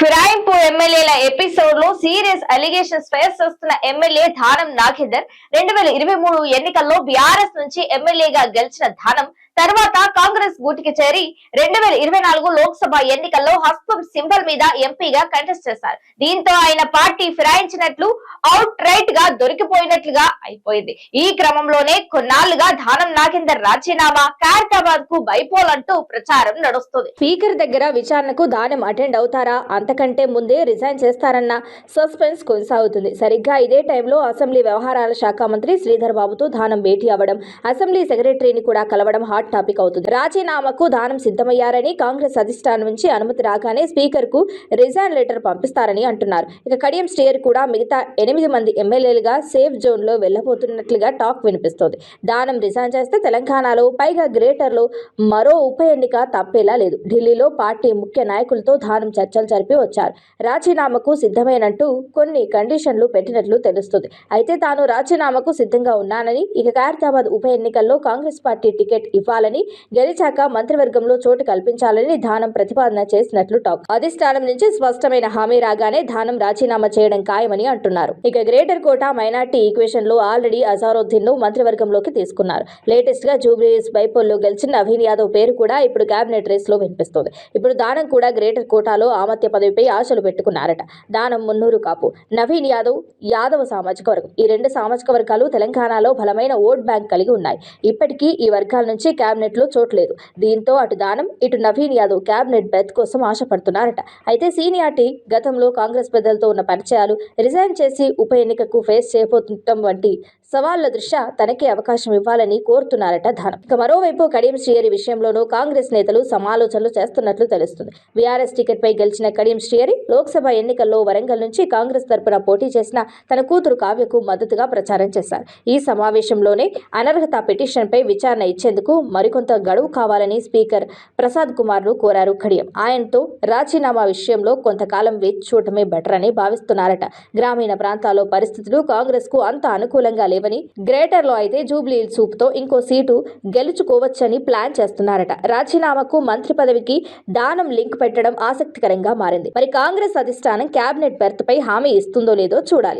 ఫిరాయింపు ఎమ్మెల్యేల ఎపిసోడ్లో serious allegations face చేస్తున్న ఎమ్మెల్యే ధానం నాగేందర్ రెండు వేల ఇరవై మూడు ఎన్నికల్లో బీఆర్ఎస్ నుంచి ఎమ్మెల్యేగా గెలిచిన ధానం తర్వాత కాంగ్రెస్ గూటికి చేరి రెండు వేల ఇరవై నాలుగు లోక్సభ ఎన్నికల్లో హస్తం సింబల్ మీద ఎంపీగా కంటెస్ట్ చేశారు. దీంతో ఆయన పార్టీ ఫిరాయించినట్లు అవుట్ రైట్గా దొరికిపోయినట్లుగా అయిపోయింది. ఈ క్రమంలోనే కొన్నాళ్ళుగా ధానం నాగేందర్ రాజీనామా ఖైరతాబాద్కు బైపోల్ అంటూ ప్రచారం నడుస్తుంది. స్పీకర్ దగ్గర విచారణకు దానం అటెండ్ అవుతారా? అంతకంటే ముందే రిజైన్ చేస్తారన్న సస్పెన్స్ కొనసాగుతుంది. సరిగ్గా ఇదే టైంలో అసెంబ్లీ వ్యవహారాల శాఖ మంత్రి శ్రీధర్ బాబుతో దానం భేటీ అవ్వడం అసెంబ్లీ సెక్రటరీని కూడా కలవడం హాట్ టాపిక్ అవుతుంది. రాజీనామాకు దానం సిద్ధమయ్యారని కాంగ్రెస్ అధిష్టానం నుంచి అనుమతి రాగానే స్పీకర్కు రిజైన్ లెటర్ పంపిస్తారని అంటున్నారు. ఇక కడియం స్టేయర్ కూడా మిగతా ఎనిమిది మంది ఎమ్మెల్యేలుగా సేఫ్ జోన్లో వెళ్ళబోతున్నట్లుగా టాక్ వినిపిస్తోంది. దానం రిజైన్ చేస్తే తెలంగాణలో పైగా గ్రేటర్లో మరో ఉప ఎన్నిక తప్పేలా లేదు. ఢిల్లీలో పార్టీ ముఖ్య నాయకులతో దానం చర్చలు జరిపి వచ్చారు. రాజీనామాకు సిద్ధమైనట్టు కొన్ని కండిషన్లు పెట్టినట్లు తెలుస్తుంది. అయితే తాను రాజీనామాకు సిద్ధంగా ఉన్నానని ఇక ఖైరతాబాద్ ఉప ఎన్నికల్లో కాంగ్రెస్ పార్టీ టికెట్ ఇవ్వాలి ఇవ్వాలని గెలిచాక మంత్రివర్గంలో చోటు కల్పించాలని దానం ప్రతిపాదన చేసినట్లు టాక్. అధిష్టానం నుంచి స్పష్టమైన హామీ రాగానే దానం రాజీనామా చేయడం ఖాయమని అంటున్నారు. ఇక గ్రేటర్ కోట మైనార్టీ ఈక్వేషన్లో ఆల్రెడీ అజారుద్దీన్ను మంత్రివర్గంలోకి తీసుకున్నారు. లేటెస్ట్గా జూబ్లీస్ బైపోల్లో గెలిచిన నవీన్ యాదవ్ పేరు కూడా ఇప్పుడు కేబినెట్ రేస్లో వినిపిస్తోంది. ఇప్పుడు దానం కూడా గ్రేటర్ కోటాలో ఆమత్య పదవిపై ఆశలు పెట్టుకున్నారట. దానం మున్నూరు కాపు. నవీన్ యాదవ్ యాదవ సామాజిక వర్గం. ఈ రెండు సామాజిక వర్గాలు తెలంగాణలో బలమైన ఓట్ బ్యాంక్ కలిగి ఉన్నాయి. ఇప్పటికీ ఈ వర్గాల నుంచి క్యాబినెట్లో లో చోట్లేదు దీంతో అటు దానం ఇటు నవీన్ యాదవ్ క్యాబినెట్ బెత్ కోసం ఆశపడుతున్నారట. అయితే సీనియార్టీ గతంలో కాంగ్రెస్ పెద్దలతో ఉన్న పరిచయాలు రిజైన్ చేసి ఉప ఎన్నికకు ఫేస్ చేయబోతుండటం వంటి సవాళ్ళ దృష్ట్యా తనకే అవకాశం ఇవ్వాలని కోరుతున్నారట ధనం. ఇక మరోవైపు కడియం శ్రీహరి విషయంలోనూ కాంగ్రెస్ నేతలు సమాలోచనలు చేస్తున్నట్లు తెలుస్తుంది. బీఆర్ఎస్ టికెట్ పై గెలిచిన కడియం శ్రీహరి లోక్సభ ఎన్నికల్లో వరంగల్ నుంచి కాంగ్రెస్ తరపున పోటీ చేసిన తన కూతురు కావ్యకు మద్దతుగా ప్రచారం చేశారు. ఈ సమావేశంలోనే అనర్హత పిటిషన్పై విచారణ ఇచ్చేందుకు మరికొంత గడువు కావాలని స్పీకర్ ప్రసాద్ కుమార్ను కోరారు కడియం. ఆయనతో రాజీనామా విషయంలో కొంతకాలం వేచి చూడటమే బెటర్ అని భావిస్తున్నారట. గ్రామీణ ప్రాంతాల్లో పరిస్థితులు కాంగ్రెస్కు అంత అనుకూలంగా లేవని గ్రేటర్లో అయితే జూబ్లీ సూప్తో ఇంకో సీటు గెలుచుకోవచ్చని ప్లాన్ చేస్తున్నారట. రాజీనామాకు మంత్రి పదవికి దానం లింక్ పెట్టడం ఆసక్తికరంగా మారింది. మరి కాంగ్రెస్ అధిష్టానం కేబినెట్ బెర్త్ పై హామీ ఇస్తుందో లేదో చూడాలి.